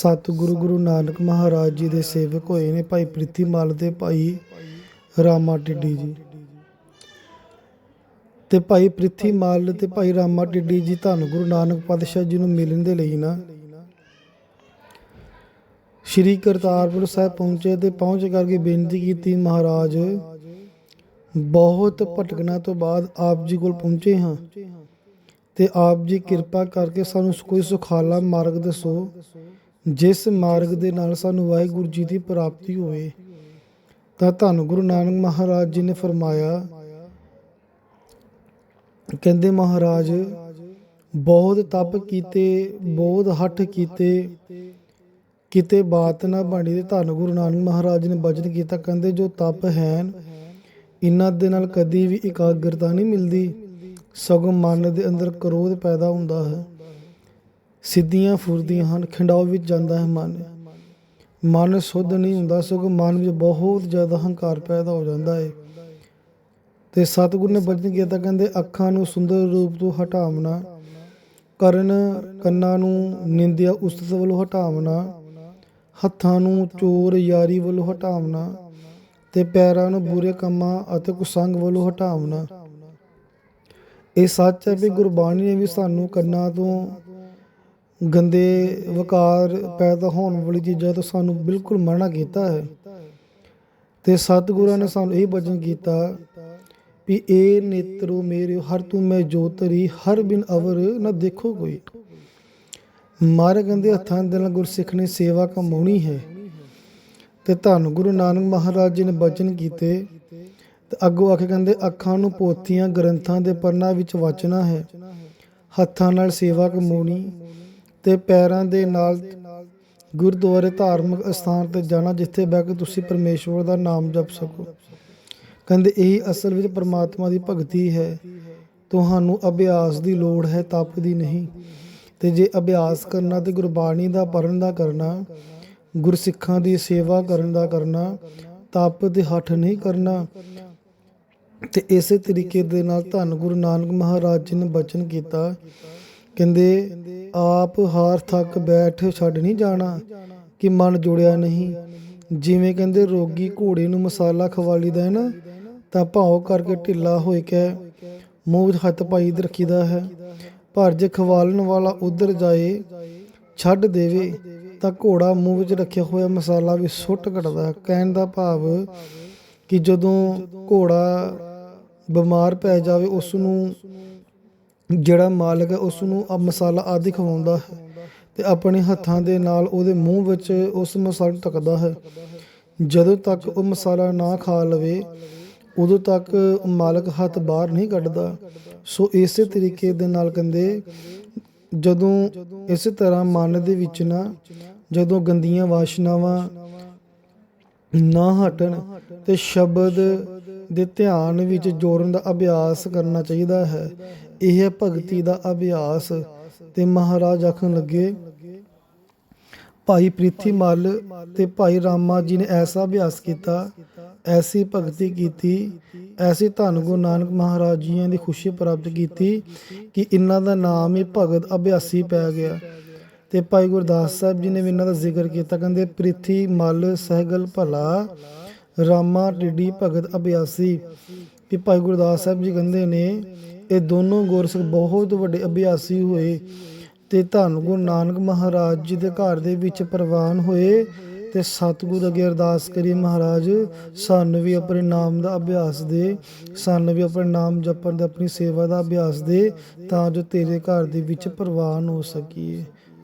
ਸਤਿਗੁਰੂ ਗੁਰੂ ਨਾਨਕ ਮਹਾਰਾਜ ਜੀ ਦੇ ਸੇਵਕ ਹੋਏ ਨੇ ਭਾਈ ਪ੍ਰਿਥੀ ਮਾਲ ਤੇ ਭਾਈ ਰਾਮਾ ਟਿੱਡੀ ਜੀ। ਤੇ ਭਾਈ ਪ੍ਰਿਥੀ ਮਲ ਤੇ ਭਾਈ ਰਾਮਾ ਟਿੱਡੀ ਜੀ, ਧੰਨ ਗੁਰੂ ਨਾਨਕ ਪਾਤਸ਼ਾਹ ਜੀ ਨੂੰ ਮਿਲਣ ਦੇ ਲਈ ਨਾ ਸ਼੍ਰੀ ਕਰਤਾਰਪੁਰ ਸਾਹਿਬ ਪਹੁੰਚੇ ਤੇ ਪਹੁੰਚ ਕਰਕੇ ਬੇਨਤੀ ਕੀਤੀ, ਮਹਾਰਾਜ, ਬਹੁਤ ਭਟਕਣਾ ਤੋਂ ਬਾਅਦ ਆਪ ਜੀ ਕੋਲ ਪਹੁੰਚੇ ਹਾਂ ਤੇ ਆਪ ਜੀ ਕਿਰਪਾ ਕਰਕੇ ਸਾਨੂੰ ਕੋਈ ਸੁਖਾਲਾ ਮਾਰਗ ਦੱਸੋ। ਜਿਸ ਮਾਰਗ ਦੇ ਨਾਲ ਸਾਨੂੰ ਵਾਹਿਗੁਰੂ ਜੀ ਦੀ ਪ੍ਰਾਪਤੀ ਹੋਵੇ, ਤਾਂ ਧੰਨ ਗੁਰੂ ਨਾਨਕ ਮਹਾਰਾਜ ਜੀ ਨੇ ਫਰਮਾਇਆ, ਕਹਿੰਦੇ ਮਹਾਰਾਜ ਬਹੁਤ ਤਪ ਕੀਤੇ ਬਹੁਤ ਹੱਠ ਕੀਤੇ, ਕਿਤੇ ਬਾਤ ਨਾ ਬਣੀ ਤੇ ਧੰਨ ਗੁਰੂ ਨਾਨਕ ਮਹਾਰਾਜ ਨੇ ਬਚਨ ਕੀਤਾ। ਕਹਿੰਦੇ ਜੋ ਤਪ ਹੈ ਇਹਨਾਂ ਦੇ ਨਾਲ ਕਦੀ ਵੀ ਇਕਾਗਰਤਾ ਨਹੀਂ ਮਿਲਦੀ। ਸਗੋਂ ਮਨ ਦੇ ਅੰਦਰ ਕਰੋਧ ਪੈਦਾ ਹੁੰਦਾ ਹੈ। ਸਿੱਧੀਆਂ ਫੁਰਦੀਆਂ ਹਨ, ਖਿੰਡਾਓ ਵਿੱਚ ਜਾਂਦਾ ਹੈ ਮਨ। ਮਨ ਸੁੱਧ ਨਹੀਂ ਹੁੰਦਾ ਸਗੋਂ ਮਨ ਵਿੱਚ ਬਹੁਤ ਜ਼ਿਆਦਾ ਹੰਕਾਰ ਪੈਦਾ ਹੋ ਜਾਂਦਾ ਹੈ ਤੇ ਸਤਿਗੁਰ ਨੇ ਬਚਨ ਕੀਤਾ, ਕਹਿੰਦੇ, ਅੱਖਾਂ ਨੂੰ ਸੁੰਦਰ ਰੂਪ ਤੋਂ ਹਟਾਵਣਾ, ਕਰਨ ਕੰਨਾਂ ਨੂੰ ਨਿੰਦਿਆ ਉਸਤ ਵੱਲੋਂ ਹਟਾਵਣਾ, ਹੱਥਾਂ ਨੂੰ ਚੋਰ ਯਾਰੀ ਵੱਲੋਂ ਹਟਾਵਣਾ ਤੇ ਪੈਰਾਂ ਨੂੰ ਬੁਰੇ ਕੰਮਾਂ ਅਤੇ ਕੁਸੰਗ ਵੱਲੋਂ ਹਟਾਵਣਾ। ਇਹ ਸੱਚ ਹੈ ਵੀ ਗੁਰਬਾਣੀ ਨੇ ਵੀ ਸਾਨੂੰ ਕੰਨਾਂ ਤੋਂ ਗੰਦੇ ਵਕਾਰ ਪੈਦਾ ਹੋਣ ਵਾਲੀ ਚੀਜ਼ਾਂ ਤੋਂ ਸਾਨੂੰ ਬਿਲਕੁਲ ਮਨਾ ਕੀਤਾ ਹੈ। ਤੇ ਸਤਿਗੁਰਾਂ ਨੇ ਸਾਨੂੰ ਇਹ ਬਚਨ ਕੀਤਾ ਵੀ ਇਹ ਨੇਤਰੋ ਮੇਰੇ ਹਰ ਤੂੰ ਮੈਂ ਜੋਤਰੀ, ਹਰ ਬਿਨ ਅਵਰ ਨਾ ਦੇਖੋ ਕੋਈ। ਮਾਰੇ ਗੰਦੇ ਹੱਥਾਂ ਦੇ ਨਾਲ ਗੁਰਸਿੱਖ ਨੇ ਸੇਵਾ ਕਮਾਉਣੀ ਹੈ। ਤੇ ਧੰਨ ਗੁਰੂ ਨਾਨਕ ਮਹਾਰਾਜ ਜੀ ਨੇ ਬਚਨ ਕੀਤੇ। ਤੇ ਅੱਗੋਂ ਆ ਕਹਿੰਦੇ, ਅੱਖਾਂ ਨੂੰ ਪੋਥੀਆਂ, ਗ੍ਰੰਥਾਂ ਦੇ ਪੰਨਾ ਵਿੱਚ ਵਾਚਣਾ ਹੈ। ਹੱਥਾਂ ਨਾਲ ਸੇਵਾ ਕਮਾਉਣੀ ਅਤੇ ਪੈਰਾਂ ਦੇ ਨਾਲ ਗੁਰਦੁਆਰੇ ਧਾਰਮਿਕ ਅਸਥਾਨ ਤੇ ਜਾਣਾ, ਜਿੱਥੇ ਬਹਿ ਕੇ ਤੁਸੀਂ ਪਰਮੇਸ਼ਵਰ ਦਾ ਨਾਮ ਜਪ ਸਕੋ। ਕਹਿੰਦੇ, ਇਹੀ ਅਸਲ ਵਿੱਚ ਪਰਮਾਤਮਾ ਦੀ ਭਗਤੀ ਹੈ। ਤੁਹਾਨੂੰ ਅਭਿਆਸ ਦੀ ਲੋੜ ਹੈ, ਤਪ ਦੀ ਨਹੀਂ। ਤੇ ਜੇ ਅਭਿਆਸ ਕਰਨਾ ਤੇ ਗੁਰਬਾਣੀ ਦਾ ਪੜਨ ਦਾ ਕਰਨਾ, ਗੁਰਸਿੱਖਾਂ ਦੀ ਸੇਵਾ ਕਰਨ ਦਾ ਕਰਨਾ, ਤਪ ਦੇ ਹੱਠ ਨਹੀਂ ਕਰਨਾ, ਤੇ ਇਸੇ ਤਰੀਕੇ ਦੇ ਨਾਲ ਧੰਨ ਗੁਰੂ ਨਾਨਕ ਮਹਾਰਾਜ ਜੀ ਨੇ ਬਚਨ ਕੀਤਾ। ਕਹਿੰਦੇ, ਆਪ ਹਾਰ ਥੱਕ ਬੈਠ ਛੱਡ ਨਹੀਂ ਜਾਣਾ ਕਿ ਮਨ ਜੁੜਿਆ ਨਹੀਂ। ਜਿਵੇਂ ਕਹਿੰਦੇ, ਰੋਗੀ ਘੋੜੇ ਨੂੰ ਮਸਾਲਾ ਖਵਾਲੀਦਾ ਹੈ ਨਾ ਤਾਂ ਭਾਉ ਕਰਕੇ ਢਿੱਲਾ ਹੋਏ ਕੇ ਮੂੰਹ ਵਿੱਚ ਹੱਥ ਪਾਈ ਦੇ ਰੱਖੀਦਾ ਹੈ। ਪਰ ਜੇ ਖਵਾਲਣ ਵਾਲਾ ਉਧਰ ਜਾਏ, ਛੱਡ ਦੇਵੇ, ਤਾਂ ਘੋੜਾ ਮੂੰਹ ਵਿੱਚ ਰੱਖਿਆ ਹੋਇਆ ਮਸਾਲਾ ਵੀ ਸੁੱਟ ਕੱਢਦਾ ਹੈ। ਕਹਿਣ ਦਾ ਭਾਵ ਕਿ ਜਦੋਂ ਘੋੜਾ ਬਿਮਾਰ ਪੈ ਜਾਵੇ, ਉਸ ਨੂੰ ਜਿਹੜਾ ਮਾਲਕ ਹੈ ਉਸ ਨੂੰ ਆ ਮਸਾਲਾ ਆਦਿ ਖਵਾਉਂਦਾ ਹੈ ਤੇ ਆਪਣੇ ਹੱਥਾਂ ਦੇ ਨਾਲ ਉਹਦੇ ਮੂੰਹ ਵਿੱਚ ਉਸ ਮਸਾਲੇ ਨੂੰ ਢੱਕਦਾ ਹੈ। ਜਦੋਂ ਤੱਕ ਉਹ ਮਸਾਲਾ ਨਾ ਖਾ ਲਵੇ, ਉਦੋਂ ਤੱਕ ਮਾਲਕ ਹੱਥ ਬਾਹਰ ਨਹੀਂ ਕੱਢਦਾ। ਸੋ ਇਸੇ ਤਰੀਕੇ ਦੇ ਨਾਲ ਕਹਿੰਦੇ, ਜਦੋਂ ਇਸੇ ਤਰ੍ਹਾਂ ਮਨ ਦੇ ਵਿੱਚ ਨਾ, ਜਦੋਂ ਗੰਦੀਆਂ ਵਾਸ਼ਨਾਵਾਂ ਨਾ ਹਟਣ ਤੇ ਸ਼ਬਦ ਦੇ ਧਿਆਨ ਵਿੱਚ ਜੋੜਨ ਦਾ ਅਭਿਆਸ ਕਰਨਾ ਚਾਹੀਦਾ ਹੈ। ਇਹ ਭਗਤੀ ਦਾ ਅਭਿਆਸ। ਤੇ ਮਹਾਰਾਜ ਆਖਣ ਲੱਗੇ, ਭਾਈ ਪ੍ਰਿਥੀ ਮਲ ਤੇ ਭਾਈ ਰਾਮਾ ਜੀ ਨੇ ਐਸਾ ਅਭਿਆਸ ਕੀਤਾ, ਐਸੀ ਭਗਤੀ ਕੀਤੀ, ਐਸੀ ਧੰਨ ਗੁਰੂ ਨਾਨਕ ਮਹਾਰਾਜ ਜੀਆਂ ਦੀ ਖੁਸ਼ੀ ਪ੍ਰਾਪਤ ਕੀਤੀ ਕਿ ਇਹਨਾਂ ਦਾ ਨਾਮ ਹੀ ਭਗਤ ਅਭਿਆਸੀ ਪੈ ਗਿਆ। ਤੇ ਭਾਈ ਗੁਰਦਾਸ ਸਾਹਿਬ ਜੀ ਨੇ ਵੀ ਇਹਨਾਂ ਦਾ ਜ਼ਿਕਰ ਕੀਤਾ, ਕਹਿੰਦੇ ਪ੍ਰਿਥੀ ਮਲ, ਸਹਿਗਲ ਭਲਾ, ਰਾਮਾ, ਟਿੱਡੀ, ਭਗਤ ਅਭਿਆਸੀ। ਕਿ ਭਾਈ ਗੁਰਦਾਸ ਸਾਹਿਬ ਜੀ ਕਹਿੰਦੇ ਨੇ, ਇਹ ਦੋਨੋਂ ਗੁਰਸਿੱਖ ਬਹੁਤ ਵੱਡੇ ਅਭਿਆਸੀ ਹੋਏ ਤੇ ਧੰਨ ਗੁਰੂ ਨਾਨਕ ਮਹਾਰਾਜ ਜੀ ਦੇ ਘਰ ਦੇ ਵਿੱਚ ਪ੍ਰਵਾਨ ਹੋਏ ਤੇ ਸਤਿਗੁਰ ਅੱਗੇ ਅਰਦਾਸ ਕਰੀ, ਮਹਾਰਾਜ, ਸਾਨੂੰ ਵੀ ਆਪਣੇ ਨਾਮ ਦਾ ਅਭਿਆਸ ਦੇ, ਸਾਨੂੰ ਵੀ ਆਪਣੇ ਨਾਮ ਜਪਣ ਦਾ ਆਪਣੀ ਸੇਵਾ ਦਾ ਅਭਿਆਸ ਦੇ, ਤਾਂ ਜੋ ਤੇਰੇ ਘਰ ਦੇ ਵਿੱਚ ਪ੍ਰਵਾਨ ਹੋ ਸਕੀਏ।